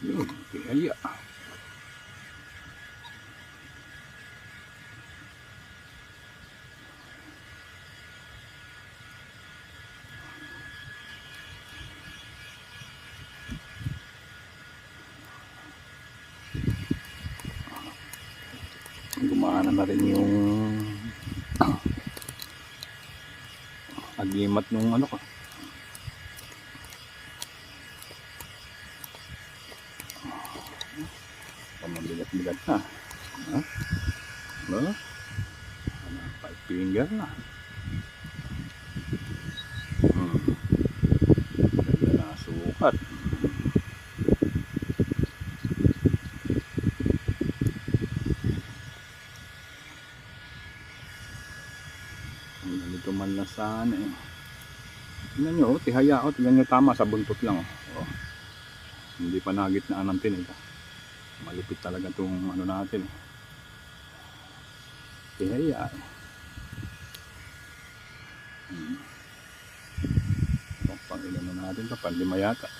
Yun, kaya. Gumana na rin yung agimat nung ano ko. Pamabigat-bigat na. Ha? Ano? Ano? Five finger na. Hmm. Ganda na sukat. Ang ganito man lang sana eh. Tingnan nyo, oh, tihaya ko. Tingnan nyo tama sa buntot lang. Oh. Oh. Hindi pa nagitnaan ng tinig. ah. Malupit talaga itong ano natin. Tihaya eh. Hmm. Pang ilan na natin ito? Pandima yata.